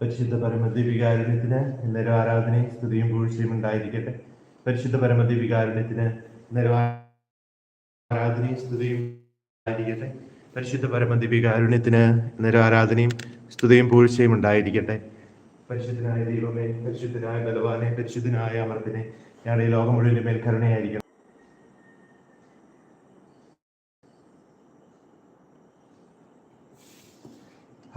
പരിശുദ്ധ പരമദിവികാരുണ്യത്തിന് എന്നേരം ആരാധനയും സ്തുതിയും പൂഴ്ചയും ഉണ്ടായിരിക്കട്ടെ. പരിശുദ്ധ പരമദിവികാരുണ്യത്തിന് എന്നേരം ആരാധനയും സ്തുതിയും ഉണ്ടായിരിക്കട്ടെ. പരിശുദ്ധ പരമദിവികാരുണ്യത്തിന് എന്നേരം ആരാധനയും സ്തുതിയും പൂഴ്ചയും ഉണ്ടായിരിക്കട്ടെ. പരിശുദ്ധനായ ദൈവമേ പരിശുദ്ധനായ ബലവാനെ പരിശുദ്ധനായ അമർത്തിനെ ഞങ്ങളുടെ ലോകം മുഴുവൻ മേൽ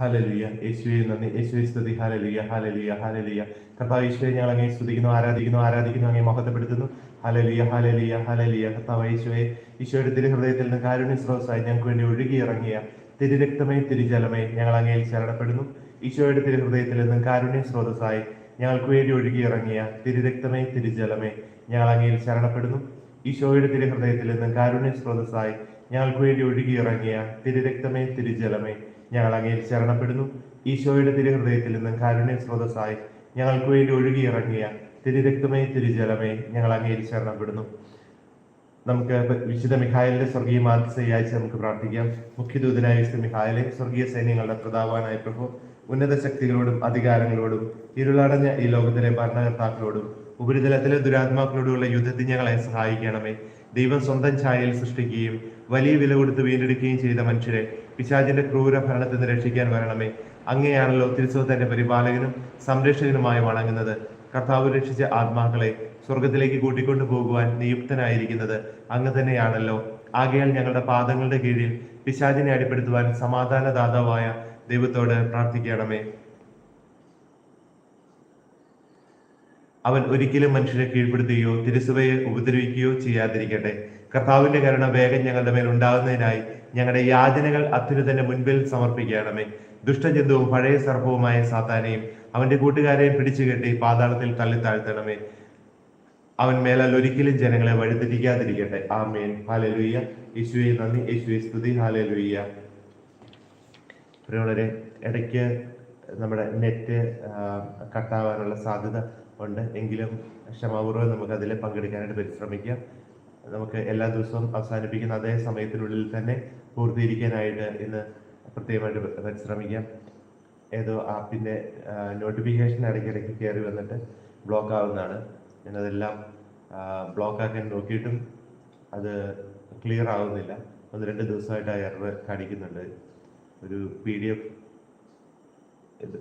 ഹലലിയ. യേശുവെ നന്ദി. യേശുവെ സ്തുതി. ഹാലലിയ ഹാലലിയ ഹാലലിയ. കർത്താവ് യേശുവെ ഞങ്ങൾ അങ്ങേ സ്തുതിക്കുന്നു ആരാധിക്കുന്നു ആരാധിക്കുന്നു അങ്ങേ മഹത്വപ്പെടുത്തുന്നു. ഹാലലിയ ഹാലലിയ ഹാലലിയ. കർത്താവ് യേശുവെ ഈശോയുടെ തിരുഹൃദയത്തിൽ നിന്ന് കാരുണ്യ സ്രോതസ്സായി ഞങ്ങൾക്ക് വേണ്ടി ഒഴുകിയിറങ്ങിയ തിരുരക്തമേ തിരുജലമേ ഞങ്ങൾ അങ്ങയിൽ ശരണപ്പെടുന്നു. ഈശോയുടെ തിരുഹൃദയത്തിൽ നിന്ന് കാരുണ്യ സ്രോതസ്സായി ഞങ്ങൾക്ക് വേണ്ടി ഒഴുകിയിറങ്ങിയ തിരുരക്തമേ തിരുജലമേ ഞങ്ങൾ അങ്ങയിൽ ശരണപ്പെടുന്നു. ഈശോയുടെ തിരുഹൃദയത്തിൽ നിന്ന് കാരുണ്യ സ്രോതസ്സായി ഞങ്ങൾക്ക് വേണ്ടി ഒഴുകിയിറങ്ങിയ തിരുരക്തമേ തിരുജലമേ ഞങ്ങൾ അങ്ങയിൽ ശരണപ്പെടുന്നു. ഈശോയുടെ തിരുഹൃദയത്തിൽ നിന്നും കാരുണ്യ സ്രോതസ്സായി ഞങ്ങൾക്ക് വേണ്ടി ഒഴുകിയിറങ്ങിയ തിരുരക്തമേ തിരുജലമേ ഞങ്ങൾ അങ്ങയിൽ ശരണപ്പെടുന്നു. നമുക്ക് വിശുദ്ധ മിഖായലിന്റെ സ്വർഗീയ മാതൃസയാഴ്ച നമുക്ക് പ്രാർത്ഥിക്കാം. മുഖ്യദൂതനായ വിശുദ്ധ മിഖായലെ സ്വർഗീയ സൈന്യങ്ങളുടെ പ്രതാപനായ പ്രഭു ഉന്നത ശക്തികളോടും അധികാരങ്ങളോടും ഇരുളടഞ്ഞ ഈ ലോകത്തിലെ ഭരണകർത്താക്കളോടും ഉപരിതലത്തിലെ ദുരാത്മാക്കളോടുള്ള യുദ്ധത്തിൽ ഞങ്ങളെ സഹായിക്കണമേ. ദൈവം സ്വന്തം ഛായയിൽ സൃഷ്ടിക്കുകയും വലിയ വില കൊടുത്ത് വീണ്ടെടുക്കുകയും ചെയ്ത മനുഷ്യരെ പിശാചിന്റെ ക്രൂര ഭരണത്തിൽ നിന്ന് രക്ഷിക്കാൻ വരണമേ. അങ്ങനെയാണല്ലോ തിരുസവത്തിന്റെ പരിപാലകനും സംരക്ഷകനുമായി വണങ്ങുന്നത്. കർത്താവ് രക്ഷിച്ച ആത്മാക്കളെ സ്വർഗത്തിലേക്ക് കൂട്ടിക്കൊണ്ടു പോകുവാൻ നിയുക്തനായിരിക്കുന്നത് അങ്ങ് തന്നെയാണല്ലോ. ആകയാൽ ഞങ്ങളുടെ പാദങ്ങളുടെ കീഴിൽ പിശാചിനെ അടിപ്പെടുത്തുവാൻ സമാധാനദാതാവായ ദൈവത്തോട് പ്രാർത്ഥിക്കണമേ. അവൻ ഒരിക്കലും മനുഷ്യരെ കീഴ്പ്പെടുത്തുകയോ തിരുസഭയെ ഉപദ്രവിക്കുകയോ ചെയ്യാതിരിക്കട്ടെ. കർത്താവിന്റെ കരുണ വേഗം ഞങ്ങളുടെ മേൽ ഉണ്ടാകുന്നതിനായി ഞങ്ങളുടെ യാചനകൾ അത്യുന്നതന്റെ മുൻപിൽ സമർപ്പിക്കണമേ. ദുഷ്ടജന്തുവും പഴയ സർപ്പവുമായ സാത്താനെയും അവന്റെ കൂട്ടുകാരെയും പിടിച്ചു കെട്ടി പാതാളത്തിൽ തള്ളി താഴ്ത്തണമേ. അവൻ മേലാൽ ഒരിക്കലും ജനങ്ങളെ വഴിതെറ്റിക്കാതിരിക്കട്ടെ. ആമേൻ. ഹാലലുയ്യ യേശുവെ നന്ദി. യേശുവെ സ്തുതി. ഹാലലുയ്യ വളരെ ഇടയ്ക്ക് നമ്മുടെ നെറ്റ് കട്ടാവാനുള്ള സാധ്യത ഉണ്ട്. എങ്കിലും ക്ഷമാപൂർവം നമുക്ക് അതിൽ പങ്കെടുക്കാനായിട്ട് പരിശ്രമിക്കാം. നമുക്ക് എല്ലാ ദിവസവും അവസാനിപ്പിക്കുന്ന അതേ സമയത്തിനുള്ളിൽ തന്നെ പൂർത്തീകരിക്കാനായിട്ട് ഇന്ന് പ്രത്യേകമായിട്ട് പരിശ്രമിക്കാം. ഏതോ ആപ്പിന്റെ നോട്ടിഫിക്കേഷൻ ഇടയ്ക്കിടയ്ക്ക് കയറി വന്നിട്ട് ബ്ലോക്ക് ആവുന്നതാണ്. ഞാനതെല്ലാം ബ്ലോക്ക് ആക്കാൻ നോക്കിയിട്ടും അത് ക്ലിയർ ആവുന്നില്ല. ഒന്ന് രണ്ട് ദിവസമായിട്ട് ആ എറർ കാണിക്കുന്നുണ്ട്. ഒരു പി ഡി എഫ് ഇത്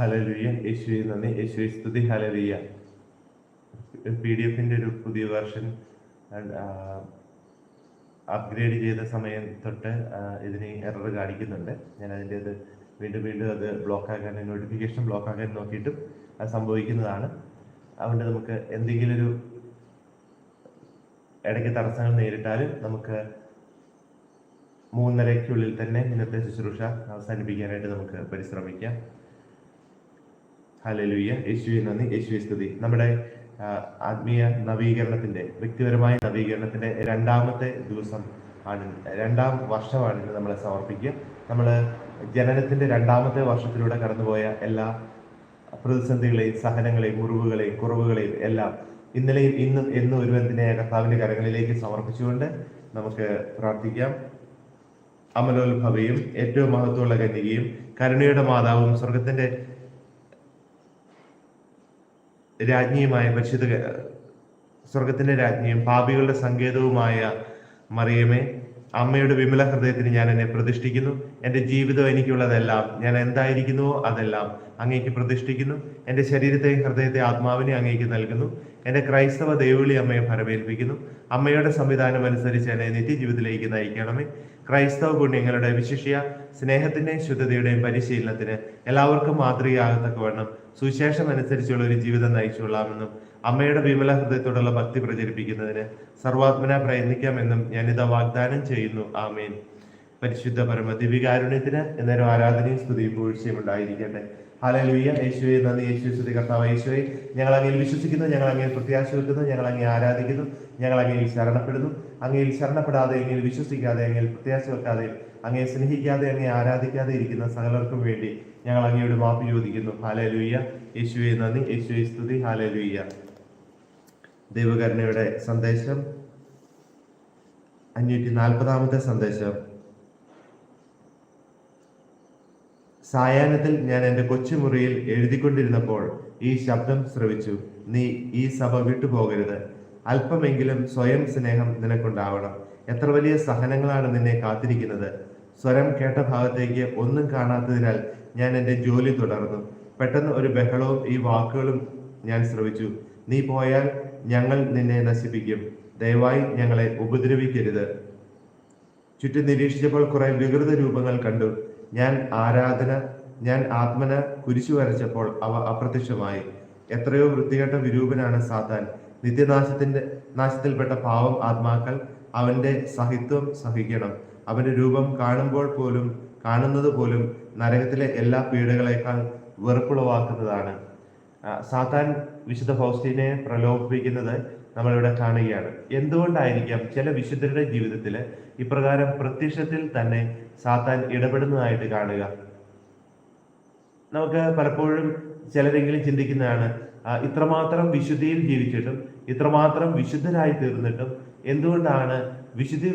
ഹലലുയ്യ യേശുവെ നന്ദി. യേശുവെ സ്തുതി. ഹലലിയ പി ഡി എഫിന്റെ ഒരു പുതിയ വേർഷൻ അപ്ഗ്രേഡ് ചെയ്ത സമയം തൊട്ട് ഇതിന് എറർ കാണിക്കുന്നുണ്ട്. ഞാൻ അതിന്റെ അത് വീണ്ടും വീണ്ടും അത് ബ്ലോക്ക് ആക്കാൻ നോട്ടിഫിക്കേഷൻ ബ്ലോക്ക് ആക്കാൻ നോക്കിയിട്ടും അത് സംഭവിക്കുന്നതാണ്. അതുകൊണ്ട് നമുക്ക് എന്തെങ്കിലും ഒരു ഇടയ്ക്ക് തടസ്സങ്ങൾ നേരിട്ടാലും നമുക്ക് മൂന്നരയ്ക്കുള്ളിൽ തന്നെ ഇന്നത്തെ ശുശ്രൂഷ അവസാനിപ്പിക്കാനായിട്ട് നമുക്ക് പരിശ്രമിക്കാം. ഹലലുയ്യ യേശുവെ നന്ദി. യേശുവെ സ്തുതി. നമ്മുടെ ആത്മീയ നവീകരണത്തിന്റെ വ്യക്തിപരമായ നവീകരണത്തിന്റെ രണ്ടാമത്തെ ദിവസം ആണ്. രണ്ടാം വർഷമാണ് ഇന്ന് നമ്മളെ സമർപ്പിക്കുക. നമ്മൾ ജനനത്തിന്റെ രണ്ടാമത്തെ വർഷത്തിലൂടെ കടന്നുപോയ എല്ലാ പ്രതിസന്ധികളെയും സഹനങ്ങളെയും മുറിവുകളെയും കുറവുകളെയും എല്ലാം ഇന്നലെയും ഇന്നും എന്നും ഒരുവന്തിനെ കർത്താവിന്റെ കരങ്ങളിലേക്ക് സമർപ്പിച്ചുകൊണ്ട് നമുക്ക് പ്രാർത്ഥിക്കാം. അമലോത്ഭവയും ഏറ്റവും മഹത്വമുള്ള കന്യകയും കരുണയുടെ മാതാവും സ്വർഗത്തിന്റെ രാജ്ഞിയുമായ പരിശുദ്ധ സ്വർഗത്തിന്റെ രാജ്ഞിയും പാപികളുടെ സങ്കേതവുമായ മറിയമേ അമ്മയുടെ വിമല ഹൃദയത്തിന് ഞാൻ എന്നെ പ്രതിഷ്ഠിക്കുന്നു. എന്റെ ജീവിതം എനിക്കുള്ളതെല്ലാം ഞാൻ എന്തായിരിക്കുന്നുവോ അതെല്ലാം അങ്ങേക്ക് പ്രതിഷ്ഠിക്കുന്നു. എന്റെ ശരീരത്തെയും ഹൃദയത്തെ ആത്മാവിനെ അങ്ങേക്ക് നൽകുന്നു. എന്റെ ക്രൈസ്തവ ദേവിളി അമ്മയെ ഫലമേൽപ്പിക്കുന്നു അമ്മയുടെ സംവിധാനം അനുസരിച്ച് എന്നെ നിത്യജീവിതത്തിലേക്ക് നയിക്കണമേ. ക്രൈസ്തവ പുണ്യങ്ങളുടെ വിശിഷ്യ സ്നേഹത്തിന്റെയും ശുദ്ധതയുടെയും പരിശീലനത്തിന് എല്ലാവർക്കും മാതൃകയാകത്തക്കവണ്ണം സുവിശേഷം അനുസരിച്ചുള്ള ഒരു ജീവിതം നയിച്ചുകൊള്ളാമെന്നും അമ്മയുടെ വിമല ഹൃദയത്തോടുള്ള ഭക്തി പ്രചരിപ്പിക്കുന്നതിന് സർവാത്മന പ്രയത്നിക്കാമെന്നും ഞാനിത് വാഗ്ദാനം ചെയ്യുന്നു. ആമേൻ. പരിശുദ്ധ പരമ ദിവ്യകാരുണ്യത്തിന് എന്നേരം ആരാധനയും സ്തുതിയും പൂഴ്ചയും ഉണ്ടായിരിക്കട്ടെ. ഹാലലുയ്യ യേശുവെ നന്ദി. യേശു സ്തുതി. കർത്താവ് യേശുവെ. ഞങ്ങൾ അങ്ങയിൽ വിശ്വസിക്കുന്നു ഞങ്ങൾ അങ്ങയിൽ പ്രത്യാശ വെക്കുന്നു ഞങ്ങൾ അങ്ങയെ ആരാധിക്കുന്നു ഞങ്ങൾ അങ്ങയിൽ ശരണപ്പെടുന്നു. അങ്ങയിൽ ശരണപ്പെടാതെ എങ്കിൽ വിശ്വസിക്കാതെ എങ്കിൽ പ്രത്യാശ വെക്കാതെ അങ്ങയെ സ്നേഹിക്കാതെ അങ്ങയെ ആരാധിക്കാതെ ഇരിക്കുന്ന സകലർക്കും വേണ്ടി ഞങ്ങൾ അങ്ങയോട് മാപ്പ് ചോദിക്കുന്നു. ഹാലലുയ്യ. യേശുവെ നന്ദി. യേശുവെ സ്തുതി. ഹാലലുയ്യ. ദൈവകരുണയുടെ സന്ദേശം. അഞ്ഞൂറ്റി നാൽപ്പതാമത്തെ സന്ദേശം. സായാഹ്നത്തിൽ ഞാൻ എന്റെ കൊച്ചുമുറിയിൽ എഴുതിക്കൊണ്ടിരുന്നപ്പോൾ ഈ ശബ്ദം ശ്രവിച്ചു നീ ഈ സഭ വിട്ടുപോകരുത്. അല്പമെങ്കിലും സ്വയം സ്നേഹം നിനക്കുണ്ടാവണം. എത്ര വലിയ സഹനങ്ങളാണ് നിന്നെ കാത്തിരിക്കുന്നത്. സ്വരം കേട്ട ഭാഗത്തേക്ക് ഒന്നും കാണാത്തതിനാൽ ഞാൻ എന്റെ ജോലി തുടർന്നു. പെട്ടെന്ന് ഒരു ബഹളവും ഈ വാക്കുകളും ഞാൻ ശ്രവിച്ചു. നീ പോയാൽ ഞങ്ങൾ നിന്നെ നശിപ്പിക്കും. ദയവായി ഞങ്ങളെ ഉപദ്രവിക്കരുത്. ചുറ്റും നിരീക്ഷിച്ചപ്പോൾ കുറെ വികൃത രൂപങ്ങൾ കണ്ടു. ഞാൻ ആരാധന ഞാൻ ആത്മന കുരിശു വരച്ചപ്പോൾ അവ അപ്രത്യക്ഷമായി. എത്രയോ വൃത്തികെട്ട വിരൂപനാണ് സാത്താൻ. നിത്യനാശത്തിന്റെ നാശത്തിൽപ്പെട്ട പാവം ആത്മാക്കൾ അവന്റെ സഹിത്വം സഹിക്കണം. അവന്റെ രൂപം കാണുമ്പോൾ പോലും കാണുന്നത് പോലും നരകത്തിലെ എല്ലാ പീഡകളെക്കാൾ വെറുപ്പുളവാക്കുന്നതാണ്. സാത്താൻ വിശുദ്ധ ഫൗസ്റ്റീനെ പ്രലോഭിപ്പിക്കുന്നത് നമ്മളിവിടെ കാണുകയാണ്. എന്തുകൊണ്ടായിരിക്കാം ചില വിശുദ്ധരുടെ ജീവിതത്തിൽ ഇപ്രകാരം പ്രത്യക്ഷത്തിൽ തന്നെ സാത്താൻ ഇടപെടുന്നതായിട്ട് കാണുക? നമുക്ക് പലപ്പോഴും ചിലരെങ്കിലും ചിന്തിക്കുന്നതാണ് ഇത്രമാത്രം വിശുദ്ധിയിൽ ജീവിച്ചിട്ടും ഇത്രമാത്രം വിശുദ്ധരായി തീർന്നിട്ടും എന്തുകൊണ്ടാണ് വിശുദ്ധി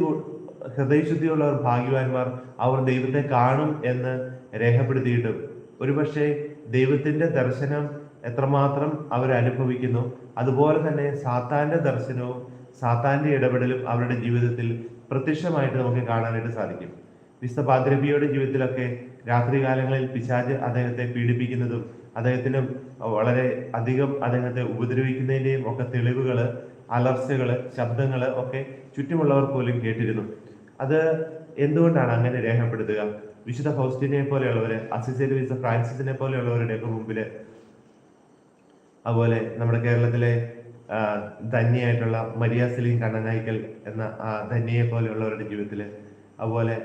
ഹൃദയശുദ്ധിയുള്ളവർ ഭാഗ്യവാന്മാർ അവർ ദൈവത്തെ കാണും എന്ന് രേഖപ്പെടുത്തിയിട്ടും ഒരുപക്ഷെ ദൈവത്തിന്റെ ദർശനം എത്രമാത്രം അവർ അനുഭവിക്കുന്നു അതുപോലെ തന്നെ സാത്താന്റെ ദർശനവും സാത്താന്റെ ഇടപെടലും അവരുടെ ജീവിതത്തിൽ പ്രത്യക്ഷമായിട്ട് നമുക്ക് കാണാനായിട്ട് സാധിക്കും. വിശുദ്ധ പാദ്രബിയുടെ ജീവിതത്തിലൊക്കെ രാത്രികാലങ്ങളിൽ പിശാജ് അദ്ദേഹത്തെ പീഡിപ്പിക്കുന്നതും അദ്ദേഹത്തിന് വളരെ അധികം അദ്ദേഹത്തെ ഉപദ്രവിക്കുന്നതിന്റെയും ഒക്കെ തെളിവുകൾ അലർച്ചകൾ ശബ്ദങ്ങൾ ഒക്കെ ചുറ്റുമുള്ളവർ പോലും കേട്ടിരുന്നു. അത് എന്തുകൊണ്ടാണ് അങ്ങനെ രേഖപ്പെടുത്തുക? വിശുദ്ധ ഫൗസ്റ്റിനെ പോലെയുള്ളവര് അസിസേരി വിശുദ്ധ ഫ്രാൻസിസിനെ പോലെയുള്ളവരുടെ ഒക്കെ മുമ്പിൽ അതുപോലെ നമ്മുടെ കേരളത്തിലെ ധന്യയായിട്ടുള്ള മരിയ സലീം കണ്ണനായിക്കൽ എന്ന ആ ധന്യയെ പോലെയുള്ളവരുടെ ജീവിതത്തിൽ അതുപോലെ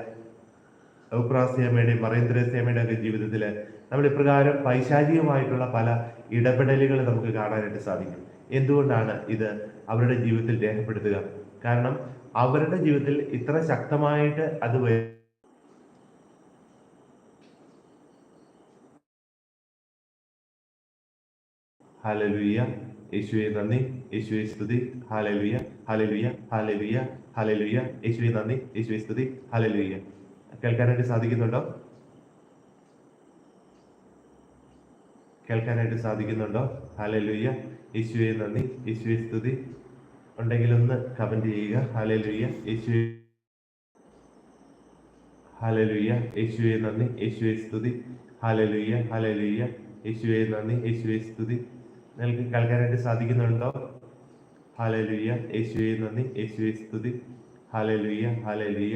ഔപ്രാസിയമ്മയുടെയും മറേന്ദ്രസ്യമ്മയുടെ ഒക്കെ ജീവിതത്തിൽ നമ്മൾ ഇപ്രകാരം പൈശാചികമായിട്ടുള്ള പല ഇടപെടലുകൾ നമുക്ക് കാണാനായിട്ട് സാധിക്കും. എന്തുകൊണ്ടാണ് ഇത് അവരുടെ ജീവിതത്തിൽ രേഖപ്പെടുത്തുക? കാരണം അവരുടെ ജീവിതത്തിൽ ഇത്ര ശക്തമായിട്ട് അത് വരും ഹല്ലേലൂയ. യേശുവെ നന്ദി. യേശുവെ സ്തുതി. ഹലലുയ ഹലലുയ ഹലലുയ ഹലലുയ യേശുവെ നന്ദി. യേശുവെ സ്തുതി. ഹലലുയ കേൾക്കാനായിട്ട് സാധിക്കുന്നുണ്ടോ? കേൾക്കാനായിട്ട് സാധിക്കുന്നുണ്ടോ? ഹലലുയ യേശുവെ നന്ദി. യേശുവെ സ്തുതി. ഉണ്ടെങ്കിൽ ഒന്ന് കമന്റ് ചെയ്യുക. ഹാലലുയ്യ യേശു ഹാലലുയ്യ യേശുവെ നന്ദി. യേശുവെ സ്തുതി. ഹാലലുയ്യ ഹാലലുയ്യ യേശുവെ നന്ദി. യേശുവെ സ്തുതി. നിങ്ങൾക്ക് കേൾക്കാനായിട്ട് സാധിക്കുന്നുണ്ടോ? ഹാലലുയ്യ യേശുവെ നന്ദി. യേശുവെ സ്തുതി. ഹാലലുയ്യ ഹാലലുയ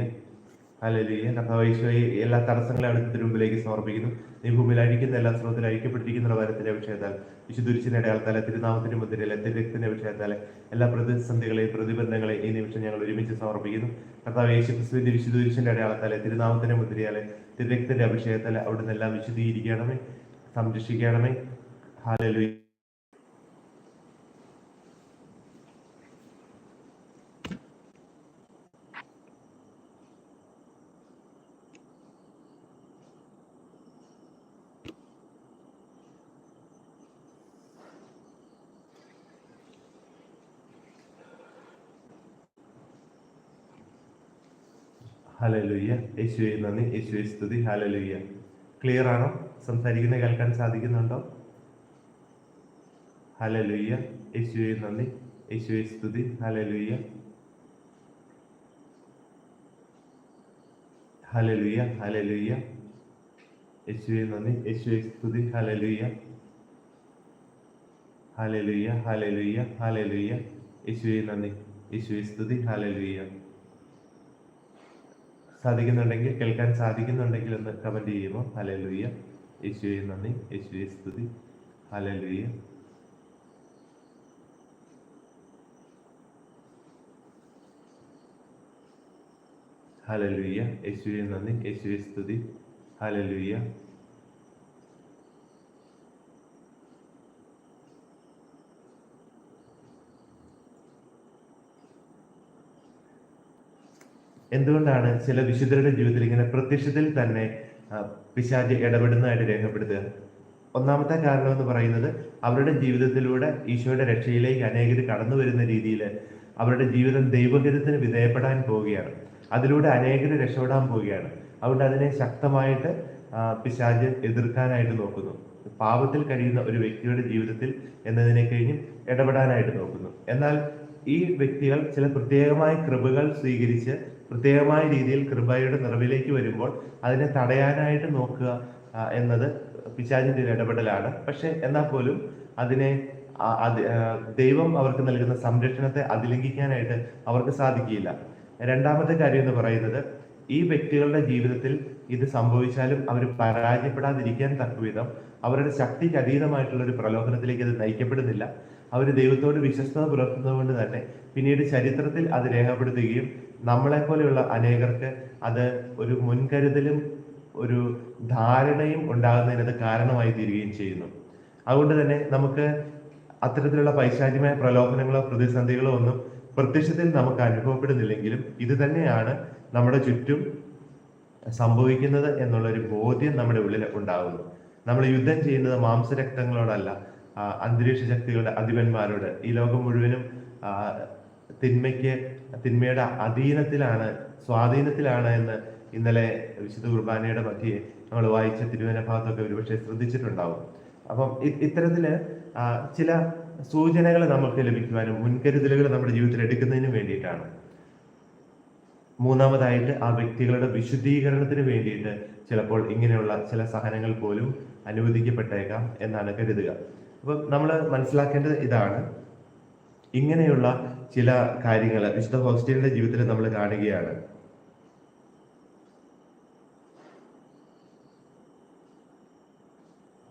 ഹാലലുയ കഥാവൈശ്വയെ എല്ലാ തടസ്സങ്ങളെ അടുത്ത് മുമ്പിലേക്ക് സമർപ്പിക്കുന്നു. നീ ഭൂമിയിൽ അഴിക്കുന്ന എല്ലാ ശ്രമത്തിലും അഴിക്കപ്പെട്ടിരിക്കുന്ന വരത്തിന്റെ വിഷയത്താൽ വിശുദ്ധുരിച്ചിന്റെ അടയാളത്താലെ തിരുനാമത്തിന്റെ മുദ്രയിലെ തിരക്തിന്റെ വിഷയത്താലെ എല്ലാ പ്രതിസന്ധികളെയും പ്രതിബന്ധങ്ങളെയും ഈ നിമിഷം ഞങ്ങൾ ഒരുമിച്ച് സമർപ്പിക്കുന്നു. കർത്താവ് യേശു ക്രിസ്തുവിന്റെ വിശുദ്ധുരിച്ചിന്റെ അടയാളത്താലെ തിരുനാമത്തിന്റെ മുദ്രയാലെ തിരക്തിന്റെ അഭിഷേകത്താലെ അവിടുന്ന് എല്ലാം വിശുദ്ധീകരിക്കണമേ സംരക്ഷിക്കണമേ. ഹാലലുയ ഹലലുയ്യ യേശുവെ നന്ദി. യേശുവെ സ്തുതി. ഹലലുയ്യ ക്ലിയർ ആണോ? സംസാരിക്കുന്ന കേൾക്കാൻ സാധിക്കുന്നുണ്ടോ? ഹലലുയ്യ യേശുവെ നന്ദി. യേശുവെ സ്തുതി. ഹലലുയ്യ ഹലലുയ്യ ഹലലുയ്യ യേശുവെ നന്ദി. യേശുവെ സ്തുതി. ഹലലുയ്യ ഹലലുയ്യ ഹലലുയ്യ ഹലലുയ്യ യേശുവെ നന്ദി. യേശുവെ സ്തുതി. ഹലലുയ്യ സാധിക്കുന്നുണ്ടെങ്കിൽ കേൾക്കാൻ സാധിക്കുന്നുണ്ടെങ്കിൽ ഒന്ന് കമന്റ് ചെയ്യുമോ? ഹലലുയ്യ യേശുവെ നന്ദി. യേശുവെ സ്തുതി. ഹലലുയ്യ ഹലലുയ്യ യേശുവെ നന്ദി. യേശുവെ സ്തുതി. ഹലലുയ്യ എന്തുകൊണ്ടാണ് ചില വിശുദ്ധരുടെ ജീവിതത്തിൽ ഇങ്ങനെ പ്രത്യക്ഷത്തിൽ തന്നെ പിശാജ് ഇടപെടുന്നതായിട്ട് രേഖപ്പെടുത്തുക? ഒന്നാമത്തെ കാരണം എന്ന് പറയുന്നത് അവരുടെ ജീവിതത്തിലൂടെ ഈശോയുടെ രക്ഷയിലേക്ക് അനേകർ കടന്നു വരുന്ന രീതിയിൽ അവരുടെ ജീവിതം ദൈവഹിതത്തിന് വിധേയപ്പെടാൻ പോവുകയാണ്. അതിലൂടെ അനേകർ രക്ഷപ്പെടാൻ പോവുകയാണ്. അതുകൊണ്ട് അതിനെ ശക്തമായിട്ട് പിശാജ് എതിർക്കാനായിട്ട് നോക്കുന്നു. പാപത്തിൽ കഴിയുന്ന ഒരു വ്യക്തിയുടെ ജീവിതത്തിൽ എന്നതിനെ കഴിഞ്ഞും ഇടപെടാനായിട്ട് നോക്കുന്നു. എന്നാൽ ഈ വ്യക്തികൾ ചില പ്രത്യേകമായ കൃപകൾ സ്വീകരിച്ച് പ്രത്യേകമായ രീതിയിൽ കൃപയുടെ നിറവിലേക്ക് വരുമ്പോൾ അതിനെ തടയാനായിട്ട് നോക്കുക എന്നത് പിശാചിന്റെ ഒരു ഇടപെടലാണ്. പക്ഷെ എന്നാൽ പോലും അതിനെ ദൈവം അവർക്ക് നൽകുന്ന സംരക്ഷണത്തെ അതിലംഘിക്കാനായിട്ട് അവർക്ക് സാധിക്കില്ല രണ്ടാമത്തെ കാര്യം എന്ന് പറയുന്നത് ഈ വ്യക്തികളുടെ ജീവിതത്തിൽ ഇത് സംഭവിച്ചാലും അവർ പരാജയപ്പെടാതിരിക്കാൻ തക്കവിധം അവരുടെ ശക്തിക്ക് അതീതമായിട്ടുള്ള ഒരു പ്രലോഭനത്തിലേക്ക് അത് നയിക്കപ്പെടുന്നില്ല. അവർ ദൈവത്തോട് വിശ്വസ്തത പുലർത്തുന്നത് കൊണ്ട് തന്നെ പിന്നീട് ചരിത്രത്തിൽ അത് രേഖപ്പെടുത്തുകയും നമ്മളെ പോലെയുള്ള അനേകർക്ക് അത് ഒരു മുൻകരുതലും ഒരു ധാരണയും ഉണ്ടാകുന്നതിന് അത് കാരണമായി തീരുകയും ചെയ്യുന്നു. അതുകൊണ്ട് തന്നെ നമുക്ക് അത്തരത്തിലുള്ള പൈശാചികമായ പ്രലോഭനങ്ങളോ പ്രതിസന്ധികളോ ഒന്നും പ്രത്യക്ഷത്തിൽ നമുക്ക് അനുഭവപ്പെടുന്നില്ലെങ്കിലും ഇത് തന്നെയാണ് നമ്മുടെ ചുറ്റും സംഭവിക്കുന്നത് എന്നുള്ള ഒരു ബോധ്യം നമ്മുടെ ഉള്ളിൽ ഉണ്ടാകുന്നു നമ്മൾ യുദ്ധം ചെയ്യുന്നത് മാംസരക്തങ്ങളോടല്ല അന്തരീക്ഷ ശക്തികളുടെ അധിപന്മാരോട്. ഈ ലോകം മുഴുവനും തിന്മയ്ക്ക് തിന്മയുടെ അധീനത്തിലാണ് സ്വാധീനത്തിലാണ് എന്ന് ഇന്നലെ വിശുദ്ധ കുർബാനയുടെ മധ്യേ നമ്മൾ വായിച്ച തിരുവന ഭാഗത്തൊക്കെ ഒരുപക്ഷെ ശ്രദ്ധിച്ചിട്ടുണ്ടാവും. അപ്പം ഇത്തരത്തിൽ ചില സൂചനകൾ നമുക്ക് ലഭിക്കുവാനും മുൻകരുതലുകൾ നമ്മുടെ ജീവിതത്തിൽ എടുക്കുന്നതിനും വേണ്ടിയിട്ടാണ്. മൂന്നാമതായിട്ട് ആ വ്യക്തികളുടെ വിശുദ്ധീകരണത്തിന് വേണ്ടിയിട്ട് ചിലപ്പോൾ ഇങ്ങനെയുള്ള ചില സഹനങ്ങൾ പോലും അനുവദിക്കപ്പെട്ടേക്കാം എന്നാണ് കരുതുക. അപ്പം നമ്മൾ മനസ്സിലാക്കേണ്ടത് ഇതാണ്. ഇങ്ങനെയുള്ള ചില കാര്യങ്ങൾ വിശുദ്ധ ഹോസ്റ്റലിന്റെ ജീവിതത്തിൽ നമ്മൾ കാണുകയാണ്.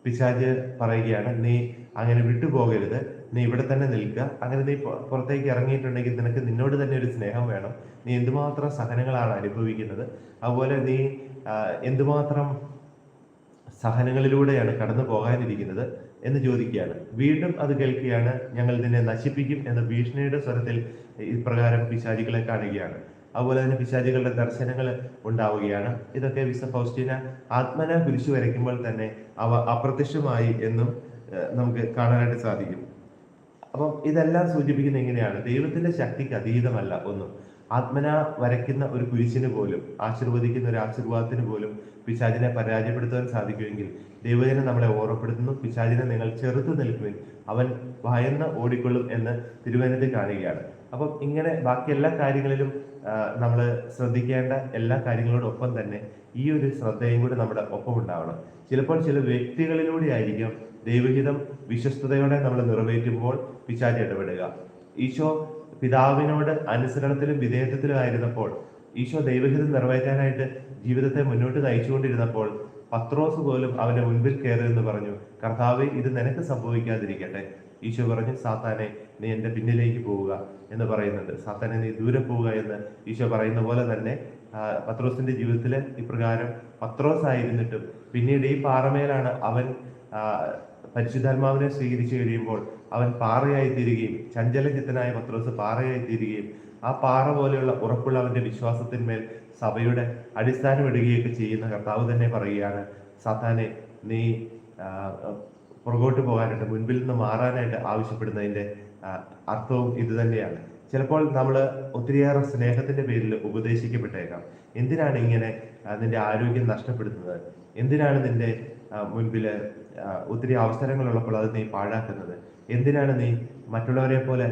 പിശാജ് പറയുകയാണ് നീ അങ്ങനെ വിട്ടുപോകരുത്. നീ ഇവിടെ തന്നെ നിൽക്കുക. അങ്ങനെ നീ പുറത്തേക്ക് ഇറങ്ങിയിട്ടുണ്ടെങ്കിൽ നിനക്ക് നിന്നോട് തന്നെ ഒരു സ്നേഹം വേണം. നീ എന്തുമാത്രം സഹനങ്ങളാണ് അനുഭവിക്കുന്നത്. അതുപോലെ നീ എന്തുമാത്രം സഹനങ്ങളിലൂടെയാണ് കടന്നു പോകാനിരിക്കുന്നത് എന്ന് ചോദിക്കുകയാണ്. വീണ്ടും അത് കേൾക്കുകയാണ്. ഞങ്ങൾ ഇതിനെ നശിപ്പിക്കും എന്ന ഭീഷണിയുടെ സ്വരത്തിൽ ഇപ്രകാരം പിശാചികളെ കാണുകയാണ്. അതുപോലെ തന്നെ പിശാചികളുടെ ദർശനങ്ങൾ ഉണ്ടാവുകയാണ്. ഇതൊക്കെ വിസ ഫൗസ്റ്റീന ആത്മന കുരിശു വരയ്ക്കുമ്പോൾ തന്നെ അവ അപ്രത്യക്ഷമായി എന്നും നമുക്ക് കാണാനായിട്ട് സാധിക്കും. അപ്പം ഇതെല്ലാം സൂചിപ്പിക്കുന്നത് എങ്ങനെയാണ്? ദൈവത്തിന്റെ ശക്തിക്ക് അതീതമല്ല ഒന്നും. ആത്മന വരയ്ക്കുന്ന ഒരു കുരിശിന് പോലും ആശീർവദിക്കുന്ന ഒരു ആശീർവാദത്തിന് പോലും പിശാചിനെ പരാജയപ്പെടുത്താൻ സാധിക്കുമെങ്കിൽ ദൈവജനം നമ്മളെ ഓർമ്മപ്പെടുത്തുന്നു. പിശാചിനെ നിങ്ങൾ ചെറുത്ത് നിൽക്കുവിൻ. അവൻ ഭയന്ന് ഓടിക്കൊള്ളും എന്ന് തിരുവനന്തപുരത്ത് കാണുകയാണ്. അപ്പം ഇങ്ങനെ ബാക്കി എല്ലാ കാര്യങ്ങളിലും നമ്മൾ ശ്രദ്ധിക്കേണ്ട എല്ലാ കാര്യങ്ങളോടൊപ്പം തന്നെ ഈ ഒരു ശ്രദ്ധയും കൂടി നമ്മുടെ ഒപ്പം ഉണ്ടാവണം. ചിലപ്പോൾ ചില വ്യക്തികളിലൂടെ ആയിരിക്കും ദൈവഹിതം വിശ്വസ്തയോടെ നമ്മൾ നിറവേറ്റുമ്പോൾ പിശാചി ഇടപെടുക. ഈശോ പിതാവിനോട് അനുസരണത്തിലും വിധേയത്വത്തിലും ആയിരുന്നപ്പോൾ ഈശോ ദൈവഹിതം നിറവേറ്റാനായിട്ട് ജീവിതത്തെ മുന്നോട്ട് നയിച്ചുകൊണ്ടിരുന്നപ്പോൾ പത്രോസ് പോലും അവന്റെ മുൻപിൽ കയറി എന്ന് പറഞ്ഞു കർത്താവ് ഇത് നിനക്ക് സംഭവിക്കാതിരിക്കട്ടെ. ഈശോ പറഞ്ഞു സാത്താനെ നീ എന്റെ പിന്നിലേക്ക് പോവുക എന്ന് പറയുന്നുണ്ട്. സാത്താനെ നീ ദൂരെ പോവുക എന്ന് ഈശോ പറയുന്ന പോലെ തന്നെ പത്രോസിന്റെ ജീവിതത്തിൽ ഇപ്രകാരം പത്രോസ് ആയിരുന്നിട്ടും പിന്നീട് ഈ പാറമേലാണ് അവൻ പരിശുദ്ധാത്മാവിനെ സ്വീകരിച്ചു കഴിയുമ്പോൾ അവൻ പാറയായി തീരുകയും ചഞ്ചലചിത്തനായ പത്രോസ് പാറയായി തീരുകയും ആ പാറ പോലെയുള്ള ഉറപ്പുള്ള അവന്റെ വിശ്വാസത്തിന്മേൽ സഭയുടെ അടിസ്ഥാനം ഇടുകയൊക്കെ ചെയ്യുന്ന കർത്താവ് തന്നെ പറയുകയാണ് സാത്താനെ നീ പുറകോട്ട് പോകാനായിട്ട് മുൻപിൽ നിന്ന് മാറാനായിട്ട് ആവശ്യപ്പെടുന്നതിന്റെ ആ, അർത്ഥവും ഇത് തന്നെയാണ്. ചിലപ്പോൾ നമ്മൾ ഒത്തിരിയേറെ സ്നേഹത്തിന്റെ പേരിൽ ഉപദേശിക്കപ്പെട്ടേക്കാം. എന്തിനാണ് ഇങ്ങനെ നിന്റെ ആരോഗ്യം നഷ്ടപ്പെടുത്തുന്നത് എന്തിനാണ് നിന്റെ മുൻപിൽ ഒത്തിരി അവസരങ്ങളുള്ളപ്പോൾ അത് നീ പാഴാക്കുന്നത്? എന്തിനാണ് നീ മറ്റുള്ളവരെ പോലെ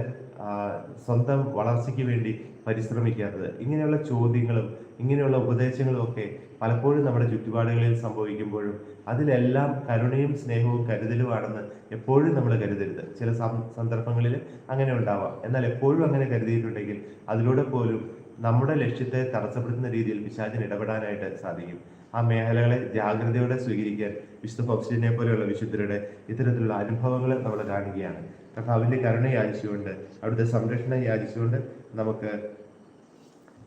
സ്വന്തം വളർച്ചയ്ക്ക് വേണ്ടി പരിശ്രമിക്കാത്തത്? ഇങ്ങനെയുള്ള ചോദ്യങ്ങളും ഇങ്ങനെയുള്ള ഉപദേശങ്ങളും ഒക്കെ പലപ്പോഴും നമ്മുടെ ചുറ്റുപാടുകളിൽ സംഭവിക്കുമ്പോഴും അതിലെല്ലാം കരുണയും സ്നേഹവും കരുതലുമാണെന്ന് എപ്പോഴും നമ്മൾ കരുതരുത്. ചില സന്ദർഭങ്ങളിൽ അങ്ങനെ ഉണ്ടാവാം. എന്നാൽ എപ്പോഴും അങ്ങനെ കരുതിയിട്ടുണ്ടെങ്കിൽ അതിലൂടെ പോലും നമ്മുടെ ലക്ഷ്യത്തെ തടസ്സപ്പെടുത്തുന്ന രീതിയിൽ പിശാചിന് ഇടപെടാനായിട്ട് സാധിക്കും. ആ മേഖലകളെ ജാഗ്രതയോടെ സ്വീകരിക്കാൻ വിശുദ്ധ ഫൗസ്റ്റിനെ പോലെയുള്ള വിശുദ്ധരുടെ ഇത്തരത്തിലുള്ള അനുഭവങ്ങൾ നമ്മൾ കാണുകയാണ്. കർത്താവിന്റെ കരുണ യാചിച്ചുകൊണ്ട് അവിടുത്തെ സംരക്ഷണം യാചിച്ചുകൊണ്ട് നമുക്ക്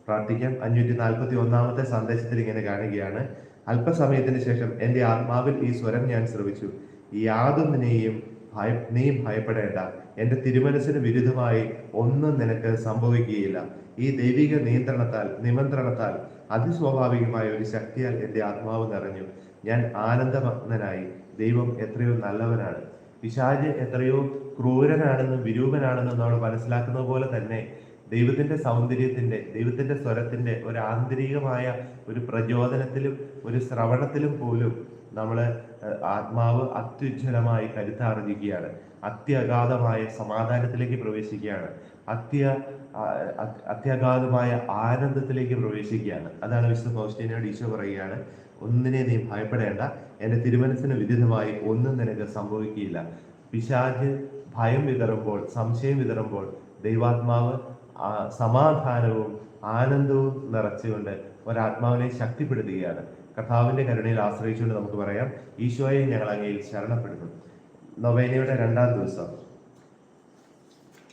പ്രാർത്ഥിക്കാം. അഞ്ഞൂറ്റി നാൽപ്പത്തി ഒന്നാമത്തെ സന്ദേശത്തിൽ ഇങ്ങനെ കാണുകയാണ്. അല്പസമയത്തിന് ശേഷം എന്റെ ആത്മാവിൽ ഈ സ്വരം ഞാൻ ശ്രവിച്ചു. യാതൊന്നിനെയും ഭയ നീ ഭയപ്പെടേണ്ട. എന്റെ തിരുമനസ്സിന് വിരുദ്ധമായി ഒന്നും നിനക്ക് സംഭവിക്കുകയില്ല. ഈ ദൈവിക നിയന്ത്രണത്താൽ നിമന്ത്രണത്താൽ അതിസ്വാഭാവികമായ ഒരു ശക്തിയാൽ എന്റെ ആത്മാവ് നിറഞ്ഞു. ഞാൻ ആനന്ദമഗ്നനായി ദൈവം എത്രയോ നല്ലവനാണ്. പിശാജ് എത്രയോ ക്രൂരനാണെന്നും വിരൂപനാണെന്നും നമ്മൾ മനസ്സിലാക്കുന്ന പോലെ തന്നെ ദൈവത്തിന്റെ സൗന്ദര്യത്തിന്റെ ദൈവത്തിന്റെ സ്വരത്തിന്റെ ഒരു ആന്തരികമായ ഒരു പ്രചോദനത്തിലും ഒരു ശ്രവണത്തിലും പോലും നമ്മൾ ആത്മാവ് അത്യുജ്വലമായി കരുത്താർജിക്കുകയാണ്. അത്യഗാധമായ സമാധാനത്തിലേക്ക് പ്രവേശിക്കുകയാണ്. അത്യ അത്യഗാധമായ ആനന്ദത്തിലേക്ക് പ്രവേശിക്കുകയാണ്. അതാണ് വിശുദ്ധ ഫൗസ്റ്റീനോട് ഈശോ പറയുകയാണ് ഒന്നിനെ നീ ഭയപ്പെടേണ്ട. എന്റെ തിരുമനസിന് വിരുദ്ധമായി ഒന്നും നിനക്ക് സംഭവിക്കുകയില്ല. പിശാജ് ഭയം വിതറുമ്പോൾ സംശയം വിതറുമ്പോൾ ദൈവാത്മാവ് സമാധാനവും ആനന്ദവും നിറച്ചുകൊണ്ട് ഒരാത്മാവിനെ ശക്തിപ്പെടുത്തുകയാണ്. കർത്താവിന്റെ കരുണയിൽ ആശ്രയിച്ചുകൊണ്ട് നമുക്ക് പറയാം ഈശോയെ ഞങ്ങൾ അങ്ങയിൽ ശരണപ്പെടുന്നു. നൊവേനയുടെ രണ്ടാം ദിവസം.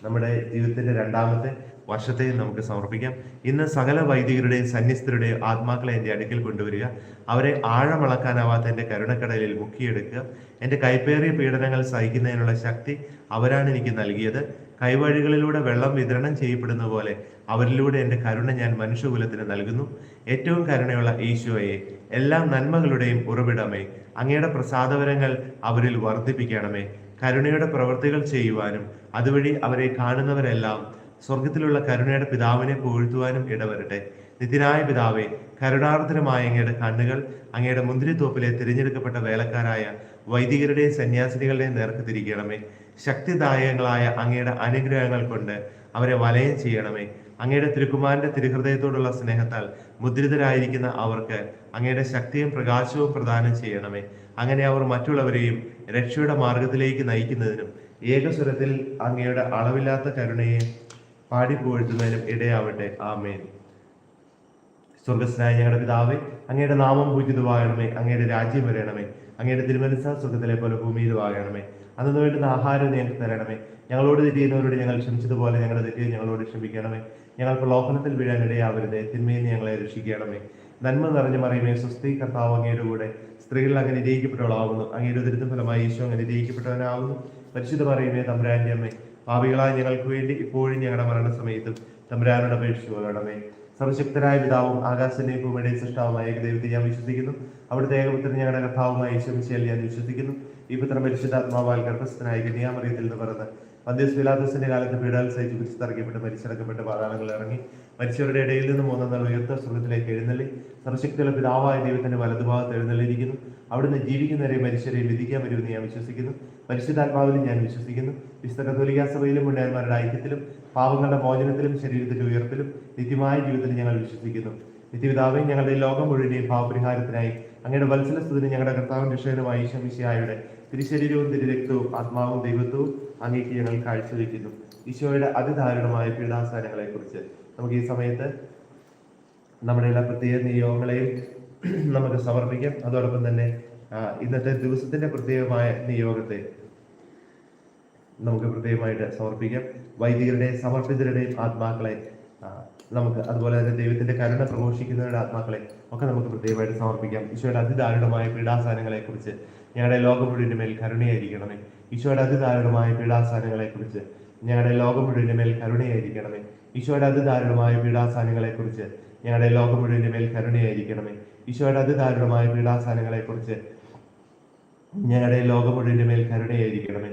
നമ്മുടെ ജീവിതത്തിന്റെ രണ്ടാമത്തെ വർഷത്തെയും നമുക്ക് സമർപ്പിക്കാം. ഇന്ന് സകല വൈദികരുടെയും സന്യസ്തരുടെയും ആത്മാക്കളെ എന്റെ അടുക്കൽ കൊണ്ടുവരിക. അവരെ ആഴമളക്കാനാവാത്ത എന്റെ കരുണക്കടലിൽ മുക്കിയെടുക്കുക. എന്റെ കൈപ്പേറിയ പീഡനങ്ങൾ സഹിക്കുന്നതിനുള്ള ശക്തി അവരാണ് എനിക്ക് നൽകിയത്. കൈവഴികളിലൂടെ വെള്ളം വിതരണം ചെയ്യപ്പെടുന്ന പോലെ അവരിലൂടെ എന്റെ കരുണ ഞാൻ മനുഷ്യകുലത്തിന് നൽകുന്നു. ഏറ്റവും കരുണയുള്ള ഈശോയെ എല്ലാ നന്മകളുടെയും ഉറവിടമേ അങ്ങയുടെ പ്രസാദവരങ്ങൾ അവരിൽ വർദ്ധിപ്പിക്കണമേ. കരുണയുടെ പ്രവൃത്തികൾ ചെയ്യുവാനും അതുവഴി അവരെ കാണുന്നവരെല്ലാം സ്വർഗത്തിലുള്ള കരുണയുടെ പിതാവിനെ പുകഴ്ത്തുവാനും ഇടവരട്ടെ. നിത്യനായ പിതാവേ കരുണാർദ്രമായ അങ്ങയുടെ കണ്ണുകൾ അങ്ങയുടെ മുന്തിരിത്തോപ്പിലെ തിരഞ്ഞെടുക്കപ്പെട്ട വേലക്കാരായ വൈദികരുടെയും സന്യാസിനികളുടെയും നേർക്ക് തിരിക്കണമേ ശക്തിദായകങ്ങളായ അങ്ങയുടെ അനുഗ്രഹങ്ങൾ കൊണ്ട് അവരെ വലയം ചെയ്യണമേ. അങ്ങയുടെ തിരുക്കുമാരന്റെ തിരുഹൃദയത്തോടുള്ള സ്നേഹത്താൽ മുദ്രിതരായിരിക്കുന്ന അവർക്ക് അങ്ങയുടെ ശക്തിയും പ്രകാശവും പ്രദാനം ചെയ്യണമേ. അങ്ങനെ അവർ മറ്റുള്ളവരെയും രക്ഷയുടെ മാർഗത്തിലേക്ക് നയിക്കുന്നതിനും ഏകസ്വരത്തിൽ അങ്ങയുടെ അളവില്ലാത്ത കരുണയെ പാടിപ്പുകഴ്ത്തുന്നതിനും ഇടയാവട്ടെ. ആമേൻ. സ്വർഗസ്നായ ഞങ്ങളുടെ പിതാവേ അങ്ങയുടെ നാമം പൂജിതമാകണമേ. അങ്ങയുടെ രാജ്യം വരണമേ. അങ്ങയുടെ തിരുമനസ സ്വർഗത്തിലെ പോലെ ഭൂമിയിലുമാകണമേ അന്ന് വേണ്ടുന്ന ആഹാരം ഞങ്ങൾക്ക് തരണമേ. ഞങ്ങളോട് തെറ്റിയുന്നവരോട് ഞങ്ങൾ ക്ഷമിച്ചതുപോലെ ഞങ്ങളുടെ തെറ്റിയെ ഞങ്ങളോട് ക്ഷമിക്കണമേ. ഞങ്ങൾ പ്രലോഭനത്തിൽ വീഴാൻ ഇടയാവരുതേ. തിന്മയിൽ ഞങ്ങളെ രക്ഷിക്കണമേ. നന്മ നിറഞ്ഞ മറിയുമേ. സ്വസ്തി കർത്താവ് അങ്ങയുടെ കൂടെ സ്ത്രീകൾ അങ്ങനെ ജയിക്കപ്പെട്ടവളാവുന്നു അങ്ങയുടെ ഉദരത്തിന് ഫലമായി ഈശോ അങ്ങനെ ജയിക്കപ്പെട്ടവനാവുന്നു പരിശുദ്ധ മറിയുമേ തമ്പുരാന്റെ അമ്മേ പാപികളായ ഞങ്ങൾക്ക് വേണ്ടി ഇപ്പോഴും ഞങ്ങളുടെ മരണസമയത്തും തമ്പുരാനോട് അപേക്ഷിച്ചു പോകണമേ. സർവശക്തരായ പിതാവും ആകാശന്റെയും ഭൂമിയുടെയും സൃഷ്ടാവുമായ ഏകദൈവത്തെ ഞാൻ വിശ്വസിക്കുന്നു. അവിടുത്തെ ഏകപുത്രൻ ഞങ്ങളുടെ കർത്താവുമായ ഈശ്വമിശയിൽ ഞാൻ വിശ്വസിക്കുന്നു. ഈ പുത്രം പരിശുദ്ധാത്മാവാൽ ഗർഭസ്ഥനായ കന്യാമറിയത്തിൽ നിന്ന് പറഞ്ഞ് മധ്യസ് വിലാദസിന്റെ കാലത്ത് പീഡാൽ സഹിച്ച് കുരിശിറക്കപ്പെട്ട് മരിച്ചിറക്കപ്പെട്ട് പാതാളങ്ങളിൽ ഇറങ്ങി മരിച്ചവരുടെ ഇടയിൽ നിന്ന് മൂന്നാം ഉയർത്ത സ്വർഗത്തിലേക്ക് എഴുന്നള്ളി. സർവശക്തിയുള്ള പിതാവായ ദൈവത്തിന്റെ വലതുഭാഗത്ത് എഴുന്നള്ളിയിരിക്കുന്നു. അവിടുന്ന് ജീവിക്കുന്നവരെ മനുഷ്യരെ വിധിക്കാൻ വരുമെന്ന് ഞാൻ വിശ്വസിക്കുന്നു. പരിശുദ്ധാത്മാവിലും ഞാൻ വിശ്വസിക്കുന്നു. വിശുദ്ധ കത്തോലിക്കാ സഭയിലും ഉണ്ടായിരുന്നവരുടെ ഐക്യത്തിലും പാവങ്ങളുടെ മോചനത്തിലും ശരീരത്തിന്റെ ഉയർപ്പിലും നിത്യമായ ജീവിതത്തിൽ ഞങ്ങൾ വിശ്വസിക്കുന്നു. നിത്യപിതാവേ ഞങ്ങളുടെ ലോകം മുഴുവനെയും ഭാവപരിഹാരത്തിനായി അങ്ങയുടെ വത്സലസ്തുതിന് ഞങ്ങളുടെ കർത്താവും രക്ഷകനുമായ ഈശോമിശിയായുടെ തിരുശരീരവും തിരുരക്തവും ആത്മാവും ദൈവത്വവും അങ്ങേക്ക് ഞങ്ങൾ കാഴ്ചവെക്കുന്നു. ഈശോയുടെ അതിദാരുണമായ പീഡാസ്ഥാനങ്ങളെ കുറിച്ച് നമുക്ക് ഈ സമയത്ത് നമ്മുടെ എല്ലാ പ്രത്യേക നിയോഗങ്ങളെയും നമുക്ക് സമർപ്പിക്കാം. അതോടൊപ്പം തന്നെ ഇന്നത്തെ ദിവസത്തിന്റെ പ്രത്യേകമായ നിയോഗത്തെ നമുക്ക് ഹൃദയമായിട്ട് സമർപ്പിക്കാം. വൈദികരുടെയും സമർപ്പിതരുടെയും ആത്മാക്കളെ നമുക്ക് അതുപോലെ തന്നെ ദൈവത്തിന്റെ കരുണ പ്രഘോഷിക്കുന്നവരുടെ ആത്മാക്കളെ ഒക്കെ നമുക്ക് ഹൃദയമായിട്ട് സമർപ്പിക്കാം. ഈശോയുടെ അതിദാരുണമായ പീഡാസാനങ്ങളെ കുറിച്ച് ഞങ്ങളുടെ ലോകം മുഴുവന്റെ മേൽ കരുണയായിരിക്കണമേ. ഈശോയുടെ അതിദാരുണമായ പീഡാസാനങ്ങളെ കുറിച്ച് ഞങ്ങളുടെ ലോകം മുഴുവന്റെ മേൽ കരുണയായിരിക്കണമേ. ഈശോയുടെ അതിദാരുണമായ പീഡാസാനങ്ങളെ കുറിച്ച് ഞങ്ങളുടെ ലോകം മുഴുവന്റെ മേൽ കരുണയായിരിക്കണമേ. ഈശോയുടെ അതിദാരുണമായ പീഡാസാനങ്ങളെ കുറിച്ച് ഞങ്ങളുടെ ലോകം മുഴുവന്റെ മേൽ കരുണയായിരിക്കണമേ.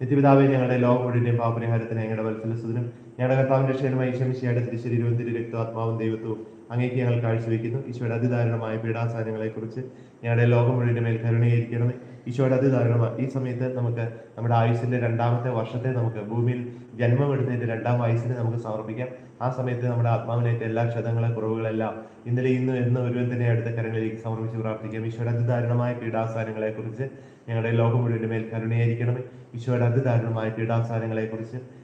നിത്യപിതാവെ ഞങ്ങളുടെ ലോകം മുഴുവൻ പാപരിഹാരത്തിന് ഞങ്ങളുടെ വത്സലസ്വതനും ഞങ്ങളുടെ കർത്താവിന്റെ രക്ഷകനുമായ ക്ഷമിച്ചയാട് തിരുശരീരവും തിരു രക്താത്മാവും ദൈവത്വവും അങ്ങേക്ക് ഞങ്ങൾ കാഴ്ചവെക്കുന്നു. ഈശോയുടെ അതിദാരുണമായ പീഡാസാനങ്ങളെ കുറിച്ച് ഞങ്ങളുടെ ലോകം മുഴുവൻ മേൽ കരുണയായിരിക്കണമേ ഈശോയുടെ അതിദാരുണമായ ഈ സമയത്ത് നമുക്ക് നമ്മുടെ ആയുസിന്റെ രണ്ടാമത്തെ വർഷത്തെ നമുക്ക് ഭൂമിയിൽ ജന്മമെടുത്തതിന്റെ രണ്ടാം വയസ്സിനെ നമുക്ക് സമർപ്പിക്കാം. ആ സമയത്ത് നമ്മുടെ ആത്മാവിനേറ്റ എല്ലാ ക്ഷതങ്ങളെ കുറവുകളെല്ലാം ഇന്നലെ ഇന്ന് എന്ന് ഒരുവൻ തന്നെ അടുത്ത കരങ്ങളിലേക്ക് സമർപ്പിച്ച് പ്രാർത്ഥിക്കാം. ഈശോയുടെ അതിദാരുണമായ പീഡാസാനങ്ങളെ കുറിച്ച് ഞങ്ങളുടെ ലോകം മുഴുവൻ മേൽ കരുണയായിരിക്കണമേ ഈശോയുടെ അതിദാരുണമായ പീഡാസാനങ്ങളെ കുറിച്ച്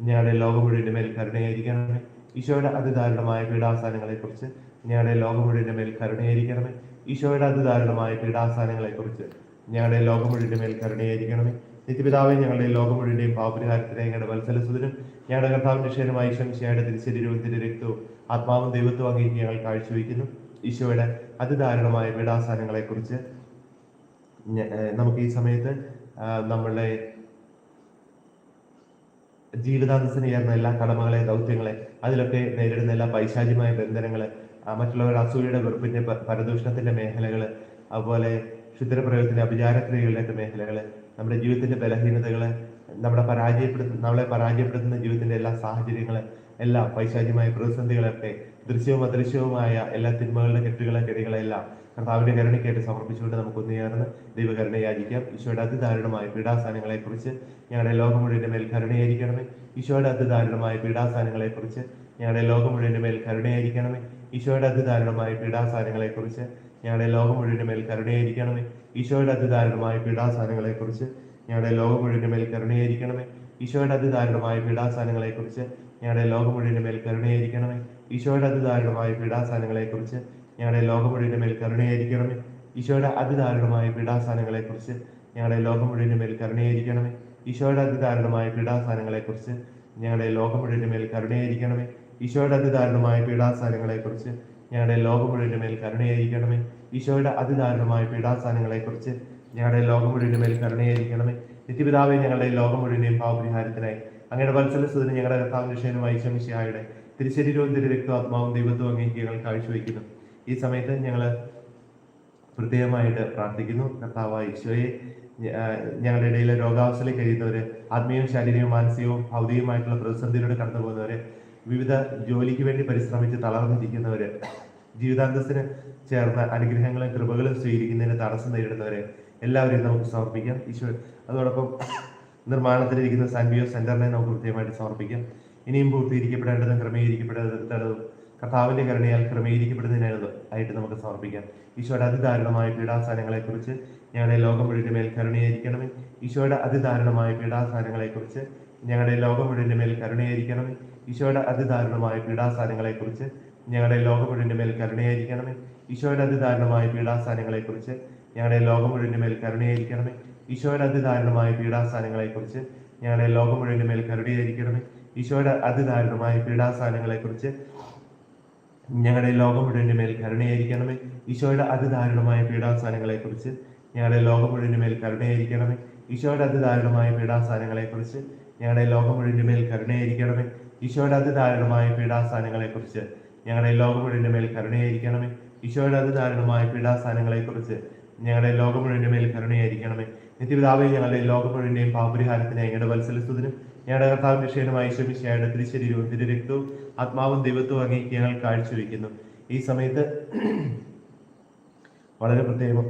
ഞങ്ങളുടെ ലോകം മുഴുവന്റെ മേൽ കരുണയായിരിക്കണമേ. ഈശോയുടെ അതിദാരുണമായ പീഡാസാനങ്ങളെക്കുറിച്ച് ഞങ്ങളുടെ ലോകം മുഴുവന്റെ മേൽ കരുണയായിരിക്കണമേ. ഈശോയുടെ അതിദാരുണമായ പീഡാസാനങ്ങളെക്കുറിച്ച് ഞങ്ങളുടെ ലോകം മുഴുവന്റെ മേൽ കരുണയായിരിക്കണമേ. നിത്യപിതാവെ ഞങ്ങളുടെ ലോകം മുഴുവന്റെയും പാപരിഹാരത്തിനെ ഞങ്ങളുടെ വത്സലസുതനും ഞങ്ങളുടെ കർത്താവിന്റെ ക്ഷേമമായി ശംശയുടെ തിരിശരീരവും രക്തവും ആത്മാവും ദൈവത്വം അങ്ങേക്ക് ഞങ്ങൾ കാഴ്ചവെക്കുന്നു ഈശോയുടെ അതിദാരുണമായ പീഡാസാനങ്ങളെക്കുറിച്ച് ഞ- നമുക്ക് ഈ സമയത്ത് നമ്മളുടെ ജീവിതാന്തസ്സിന് ചേർന്ന എല്ലാ കടമകളെ ദൗത്യങ്ങളെ അതിലൊക്കെ നേരിടുന്ന എല്ലാ പൈശാചികമായ ബന്ധനങ്ങൾ ആ, മറ്റുള്ളവരുടെ അസൂയയുടെ വെറുപ്പിന്റെ പരദൂഷണത്തിന്റെ മേഖലകൾ അതുപോലെ ക്ഷുദ്രപ്രയോഗത്തിന്റെ അഭിചാരക്രിയകളുടെയൊക്കെ മേഖലകൾ നമ്മുടെ ജീവിതത്തിന്റെ ബലഹീനതകൾ നമ്മുടെ പരാജയപ്പെടുത്തുന്ന നമ്മളെ പരാജയപ്പെടുത്തുന്ന ജീവിതത്തിന്റെ എല്ലാ സാഹചര്യങ്ങൾ എല്ലാം പൈശാചികമായ പ്രതിസന്ധികളൊക്കെ ദൃശ്യവും അദൃശ്യവുമായ എല്ലാ തിന്മകളുടെ കെട്ടുകളെ കെടികളെല്ലാം കർത്താവിന്റെ കരുണയ്ക്കായിട്ട് സമർപ്പിച്ചുകൊണ്ട് നമുക്ക് ഒന്നുചേർന്ന് ദൈവകരുണ യാചിക്കാം. ഈശോയുടെ അതിദാരുണമായ പീഡാസാനങ്ങളെ കുറിച്ച് ഞങ്ങളുടെ ലോകം മുഴുവന്റെ മേൽ കരുണയായിരിക്കണമേ. ഈശോയുടെ അതിദാരുണമായ പീഡാസാനങ്ങളെ കുറിച്ച് ഞങ്ങളുടെ ലോകം മുഴുവന്റെ മേൽ കരുണയായിരിക്കണമേ. ഈശോയുടെ അതിദാരുണമായ പീഡാസാനങ്ങളെ കുറിച്ച് ഞങ്ങളുടെ ലോകം മുഴുവന്റെ മേൽ കരുണയായിരിക്കണമേ. ഈശോയുടെ അതിദാരുണമായ പീഡാസാനങ്ങളെ കുറിച്ച് ഞങ്ങളുടെ ലോകം മുഴുവന്റെ മേൽ കരുണയായിരിക്കണമേ. ഈശോയുടെ അതിദാരുണമായ പീഡാസാനങ്ങളെ കുറിച്ച് ഞങ്ങളുടെ ലോകം മുഴുവന്റെ മേൽ കരുണയായിരിക്കണമേ. ഈശോയുടെ അതിദാരുണമായ പീഡാസാനങ്ങളെ കുറിച്ച് ഞങ്ങളുടെ ലോകം മേൽ കരുണയായിരിക്കണമേ. ഈശോയുടെ അതിദാരുണമായ പീഡാസാനങ്ങളെ കുറിച്ച് ഞങ്ങളുടെ ലോകം മേൽ കരുണയായിരിക്കണമേ. ഈശോയുടെ അതിദാരുണമായ പീഡാസാനങ്ങളെ കുറിച്ച് ഞങ്ങളുടെ ലോകം മേൽ കരുണയായിരിക്കണമേ. ഈശോയുടെ അതിദാരുണമായ പീഡാസാനങ്ങളെ കുറിച്ച് ഞങ്ങളുടെ ലോകം മേൽ കരുണയായിരിക്കണമേ. ഈശോയുടെ അതിദാരുണമായ പീഡാസാനങ്ങളെ കുറിച്ച് ഞങ്ങളുടെ ലോകം മേൽ കരുണയായിരിക്കണമേ. നിത്യപിതാവെ ഞങ്ങളുടെ ലോകം മുഴുവനെയും പാവപരിഹാരത്തിനായി അങ്ങയുടെ വത്സലസുദിന് ഞങ്ങളുടെ കർത്താവിന്റെ ക്ഷേമമായി ശമിശിയായുടെ തിരുശരീരവും ദൈവത്വം അങ്ങേക്ക് ഞങ്ങൾ കാഴ്ചവെക്കുന്നു ഈ സമയത്ത് ഞങ്ങൾ പ്രത്യേകമായിട്ട് പ്രാർത്ഥിക്കുന്നു. കർത്താവ് ഈശോയെ ഞങ്ങളുടെ ഇടയിൽ രോഗാവസ്ഥയിൽ കഴിയുന്നവരെ ആത്മീയവും ശാരീരികവും മാനസികവും ഭൗതികമായിട്ടുള്ള പ്രതിസന്ധിയിലൂടെ കടന്നു പോകുന്നവർ വിവിധ ജോലിക്ക് വേണ്ടി പരിശ്രമിച്ച് തളർന്നിരിക്കുന്നവർ ജീവിതാന്തസ്സിന് ചേർന്ന അനുഗ്രഹങ്ങളും കൃപകളും സ്വീകരിക്കുന്നതിന് തടസ്സം നേരിടുന്നവരെ എല്ലാവരെയും നമുക്ക് സമർപ്പിക്കാം. ഈശോ അതോടൊപ്പം നിർമ്മാണത്തിലിരിക്കുന്ന സാൻബിയോ സെന്ററിനെ നമുക്ക് കൃത്യമായിട്ട് സമർപ്പിക്കാം. ഇനിയും പൂർത്തീകരിക്കപ്പെടേണ്ടതും ക്രമീകരിക്കപ്പെടേണ്ടതും കർത്താവിന്റെ കരുണയാൽ ക്രമീകരിക്കപ്പെടുന്നതിനായിരുന്നു ആയിട്ട് നമുക്ക് സമർപ്പിക്കാം. ഈശോയുടെ അതിദാരുണമായ പീഡാസ്ഥാനങ്ങളെക്കുറിച്ച് ഞങ്ങളുടെ ലോകം മുഴുവന്റെ മേൽ കരുണയായിരിക്കണമേ. ഈശോയുടെ അതിദാരുണമായ പീഡാസ്ഥാനങ്ങളെക്കുറിച്ച് ഞങ്ങളുടെ ലോകം മുഴുവന്റെ മേൽ കരുണയായിരിക്കണമേ. ഈശോയുടെ അതിദാരുണമായ പീഡാസ്ഥാനങ്ങളെക്കുറിച്ച് ഞങ്ങളുടെ ലോകം മുഴുവന്റെ മേൽ കരുണയായിരിക്കണമേ. ഈശോയുടെ അതിദാരുണമായ പീഡാസ്ഥാനങ്ങളെക്കുറിച്ച് ഞങ്ങളുടെ ലോകം മുഴുവന്റെ മേൽ കരുണയായിരിക്കണമേ. ഈശോയുടെ അതിദാരുണമായ പീഡാസ്ഥാനങ്ങളെക്കുറിച്ച് ഞങ്ങളുടെ ലോകം മുഴുവന്റെ മേൽ കരുണയായിരിക്കണമേ. ഈശോയുടെ അതിദാരുണമായ പീഡാസാനങ്ങളെ കുറിച്ച് ഞങ്ങളുടെ ലോകം മുഴുവന്റെ മേൽ കരുണയായിരിക്കണമേ. ഈശോയുടെ അതിദാരുണമായ പീഡാസ്ഥാനങ്ങളെക്കുറിച്ച് ഞങ്ങളുടെ ലോകം മുഴുവന്റെ മേൽ കരുണയായിരിക്കണമേ. ഈശോയുടെ അതിദാരുണമായ പീഡാസ്ഥാനങ്ങളെക്കുറിച്ച് ഞങ്ങളുടെ ലോകം മുഴുവന്റെ മേൽ കരുണയായിരിക്കണമേ. ഈശോയുടെ അതിദാരുണമായ പീഡാസ്ഥാനങ്ങളെക്കുറിച്ച് ഞങ്ങളുടെ ലോകം മുഴുവന്റെ മേൽ കരുണയായിരിക്കണമേ. ഈശോയുടെ അതിദാരുണമായ പീഡാസ്ഥാനങ്ങളെക്കുറിച്ച് ഞങ്ങളുടെ ലോകം മുഴുവന്റെ മേൽ കരുണയായിരിക്കണമേ. നിത്യപിതാവെ ഞങ്ങളുടെ ലോകം മുഴുവന്റെയും പാപരിഹാരത്തിന് ഞങ്ങളുടെ വത്സലസ്തുതിനും ഞങ്ങളുടെ കർത്താവിന്റെ ക്ഷേമമായി ശ്രമിച്ചയായുടെ തിരു തിരുരക്തവും ആത്മാവും ദൈവത്വവും അങ്ങേക്ക് ഞങ്ങൾ കാഴ്ചവെക്കുന്നു. ഈ സമയത്ത് വളരെ പ്രത്യേകം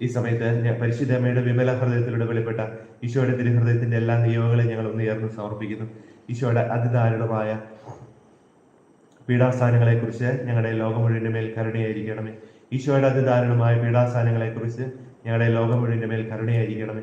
ഈ സമയത്ത് ഞാൻ പരിശുദ്ധമ്മയുടെ വിമല ഹൃദയത്തിലൂടെ വെളിപ്പെട്ട ഈശോയുടെ തിരുഹൃദയത്തിന്റെ എല്ലാ നിയോഗങ്ങളെയും ഞങ്ങൾ ഒന്ന് ഉയർന്ന് സമർപ്പിക്കുന്നു. ഈശോയുടെ അതിദാരുണമായ പീഡാസ്ഥാനങ്ങളെ കുറിച്ച് ഞങ്ങളുടെ ലോകം മുഴുവന്റെ മേൽ കരുണയായിരിക്കണമേ. ഈശോയുടെ അതിദാരുണമായ പീഡാസ്ഥാനങ്ങളെ കുറിച്ച് ഞങ്ങളുടെ ലോകം മുഴുവന്റെ മേൽ കരുണയായിരിക്കണമേ.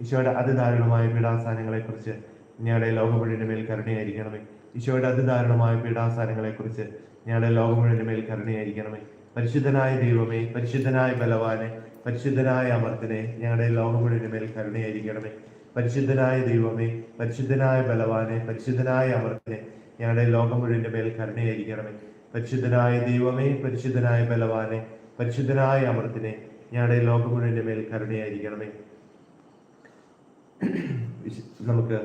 ഈശോയുടെ അതിദാരുണമായ പീഡാസ്ഥാനങ്ങളെ കുറിച്ച് ഞങ്ങളുടെ ലോകം മുഴുവന്റെ മേൽ കരുണയായിരിക്കണമേ. ഈശോയുടെ അതിദാരുണമായ പീഡാസ്ഥാനങ്ങളെ കുറിച്ച് ഞങ്ങളുടെ ലോകം മുഴുവന്റെ മേൽ കരുണയായിരിക്കണമേ. പരിശുദ്ധനായ ദൈവമേ പരിശുദ്ധനായ ബലവാനെ പരിശുദ്ധനായ അമർത്തിനെ ഞങ്ങളുടെ ലോകം മുഴുവന്റെ മേൽ കരുണയായിരിക്കണമേ. പരിശുദ്ധനായ ദൈവമേ പരിശുദ്ധനായ ബലവാനെ പരിശുദ്ധനായ അമർത്തിനെ ഞങ്ങളുടെ ലോകം മേൽ കരുണയായിരിക്കണമേ. പരിശുദ്ധനായ ദൈവമേ പരിശുദ്ധനായ ബലവാനെ പരിശുദ്ധനായ അമൃത്തിനെ ഞങ്ങളുടെ ലോകം മേൽ കരുണയായിരിക്കണമേ. നമുക്ക്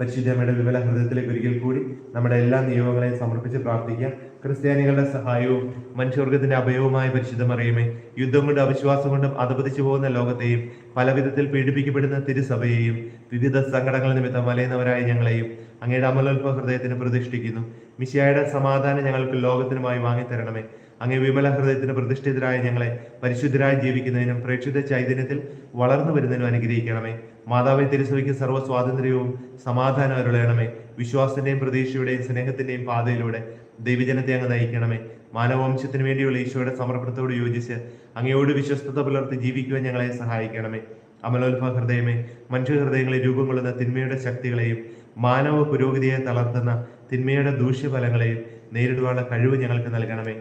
പരിശുദ്ധമ്മയുടെ വിമല ഹൃദയത്തിലേക്ക് ഒരിക്കൽ കൂടി നമ്മുടെ എല്ലാ നിയമങ്ങളെയും സമർപ്പിച്ച് പ്രാർത്ഥിക്കാം. ക്രിസ്ത്യാനികളുടെ സഹായവും മനുഷ്യവർഗത്തിന്റെ അഭയവുമായ പരിശുദ്ധം അറിയുമേ യുദ്ധം കൊണ്ടും അവിശ്വാസം കൊണ്ടും അധപതിച്ചു പോകുന്ന ലോകത്തെയും പലവിധത്തിൽ പീഡിപ്പിക്കപ്പെടുന്ന തിരുസഭയെയും വിവിധ സങ്കടങ്ങൾ നിമിത്തം വലയുന്നവരായ ഞങ്ങളെയും അങ്ങയുടെ അമലോത്ഭ ഹൃദയത്തിന് പ്രതിഷ്ഠിക്കുന്നു. മിശിയായുടെ സമാധാനം ഞങ്ങൾക്ക് ലോകത്തിനുമായി വാങ്ങിത്തരണമേ. അങ്ങേ വിമല ഹൃദയത്തിന് പ്രതിഷ്ഠിതരായ ഞങ്ങളെ പരിശുദ്ധരായി ജീവിക്കുന്നതിനും പ്രേക്ഷിത ചൈതന്യത്തിൽ വളർന്നു വരുന്നതിനും അനുഗ്രഹിക്കണമേ. മാതാവെ തിരുസഭയ്ക്ക് സർവ സ്വാതന്ത്ര്യവും സമാധാനം അരുളയണമേ വിശ്വാസത്തിന്റെയും പ്രതീക്ഷയുടെയും സ്നേഹത്തിന്റെയും പാതയിലൂടെ ദൈവജനത്തെ അങ്ങ് നയിക്കണമേ. മാനവവംശത്തിന് വേണ്ടിയുള്ള ഈശോയുടെ സമർപ്പണത്തോട് യോജിച്ച് അങ്ങയോട് വിശ്വസ്തത പുലർത്തി ജീവിക്കുവാൻ ഞങ്ങളെ സഹായിക്കണമേ. അമലോത്ഭ ഹൃദയമേ മനുഷ്യ ഹൃദയങ്ങളെ രൂപം കൊള്ളുന്ന തിന്മയുടെ ശക്തികളെയും മാനവ പുരോഗതിയെ തളർത്തുന്ന തിന്മയുടെ ദൂഷ്യഫലങ്ങളെയും നേരിടുവാനുള്ള കഴിവ് ഞങ്ങൾക്ക് നൽകണമേ.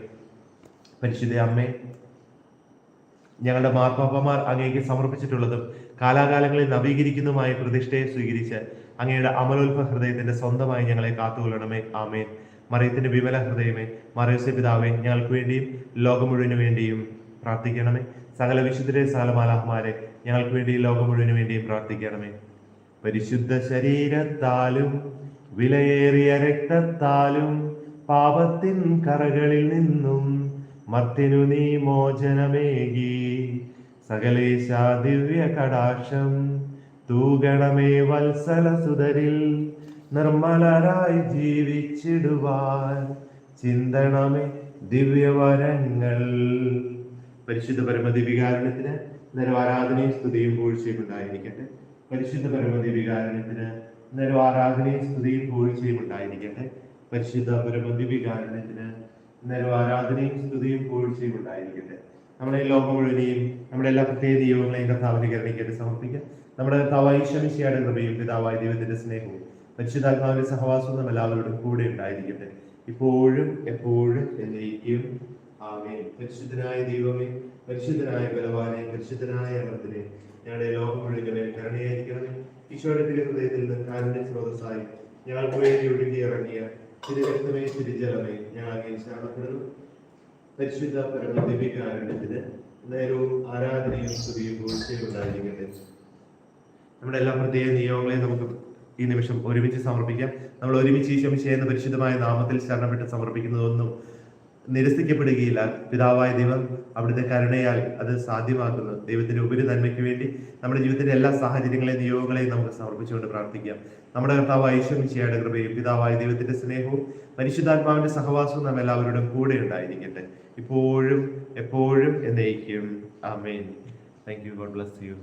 പരിശുദ്ധ അമ്മേ ഞങ്ങളുടെ മാർപ്പാപ്പമാർ അങ്ങേക്ക് സമർപ്പിച്ചിട്ടുള്ളതും കാലാകാലങ്ങളിൽ നവീകരിക്കുന്നതുമായ പ്രതിഷ്ഠയെ സ്വീകരിച്ച് അങ്ങയുടെ അമലോത്ഭ ഹൃദയത്തിന്റെ സ്വന്തമായി ഞങ്ങളെ കാത്തുകൊള്ളണമേ. ആമേൻ. മറിയത്തിന്റെ വിമല ഹൃദയമേ മറിയസ്യ പിതാവേ ഞങ്ങൾക്ക് വേണ്ടിയും ലോകം മുഴുവനു വേണ്ടിയും പ്രാർത്ഥിക്കണമേ. സകല വിശുദ്ധരെ സകലമാലാഹ്മാരെ ഞങ്ങൾക്ക് വേണ്ടി ലോകം മുഴുവനു വേണ്ടിയും പ്രാർത്ഥിക്കണമേ. പരിശുദ്ധ ശരീരത്താലും വിലയേറിയ രക്തത്താലും പാപത്തിൻ കറകളിൽ നിന്നും മർത്തിനു നീ മോചനമേകി. സകലേശ ദിവ്യ കടാക്ഷം തൂഗണമേ വത്സല സുതരിൽ നിർമ്മലരായി ജീവിച്ചിടുവാൻ. ചിന്തണമേ ദിവ്യവരങ്ങൾ. പരിശുദ്ധ പരമദിവികാരണത്തിന് നിരവാരാധനയും സ്തുതിയും പൂഴ്ചയും ഉണ്ടായിരിക്കട്ടെ. പരിശുദ്ധ പരമദിവികാരണത്തിന് നിരവാരാധനയും സ്തുതിയും പൂഴ്ചയും ഉണ്ടായിരിക്കട്ടെ. പരിശുദ്ധ പരമദിവികാരണത്തിന് നിരവാരാധനയും സ്തുതിയും പൂഴ്ചയും ഉണ്ടായിരിക്കട്ടെ. നമ്മുടെ ഈ ലോകം മുഴുവനെയും നമ്മുടെ എല്ലാ പ്രത്യേക ദൈവങ്ങളെയും കർത്താവിന്റെ കരുണിക്കായിട്ട് സമർപ്പിക്കാം. നമ്മുടെ കർത്താവായ ഈശ്വമിശിയുടെ കൃപയും പിതാവായ ദൈവത്തിന്റെ സ്നേഹവും പരിശുദ്ധാത്മാവിന്റെ സഹവാസവും എല്ലാവരോടും കൂടെ ഉണ്ടായിരിക്കട്ടെ. ഇപ്പോഴും എപ്പോഴും എന്നേക്കും. ആമേൻ. പരിശുദ്ധനായ ദൈവമേ പരിശുദ്ധനായ ബലവാനെ പരിശുദ്ധനായ അമർത്തിനെ ഞങ്ങളുടെ ലോകം മുഴുവനെ കരുണയായിരിക്കണമേ. ഈശോയുടെ തിരുഹൃദയത്തിൽ നിന്ന് കാരുണ്യ സ്രോതസ്സായി ഞങ്ങൾക്ക് വേണ്ടി ഒഴുകി ഇറങ്ങിയ തിരുരക്തമേ തിരുജലമേ ഞാൻ ആകെ ശരണപ്പെടുന്നു പരിശുദ്ധ പരമദിവികാരണത്തിന് നേരവും ആരാധനയും സ്തുതിയും പൂർച്ചയും ഉണ്ടായിരിക്കട്ടെ നമ്മുടെ എല്ലാ പ്രത്യേക നിയോഗങ്ങളെ നമുക്ക് ഈ നിമിഷം ഒരുമിച്ച് സമർപ്പിക്കാം. നമ്മൾ ഒരുമിച്ച് ഈശോമിശ എന്ന പരിശുദ്ധമായ നാമത്തിൽ ശരണപ്പെട്ട് സമർപ്പിക്കുന്നതൊന്നും നിരസിക്കപ്പെടുകയില്ല. പിതാവായ ദൈവം അവിടുത്തെ കരുണയാൽ അത് സാധ്യമാക്കുന്നു. ദൈവത്തിന്റെ ഉപരി നന്മയ്ക്ക് വേണ്ടി നമ്മുടെ ജീവിതത്തിന്റെ എല്ലാ സാഹചര്യങ്ങളെയും നിയോഗങ്ങളെയും നമുക്ക് സമർപ്പിച്ചുകൊണ്ട് പ്രാർത്ഥിക്കാം. നമ്മുടെ കർത്താവ് ഐശ്വര്യയുടെ കൃപയും പിതാവായ ദൈവത്തിന്റെ സ്നേഹവും പരിശുദ്ധാത്മാവിന്റെ സഹവാസവും നാം എല്ലാവരുടെ കൂടെ ഉണ്ടായിരിക്കട്ടെ. ഇപ്പോഴും എപ്പോഴും എന്നേക്കും. Amen. Thank you God bless you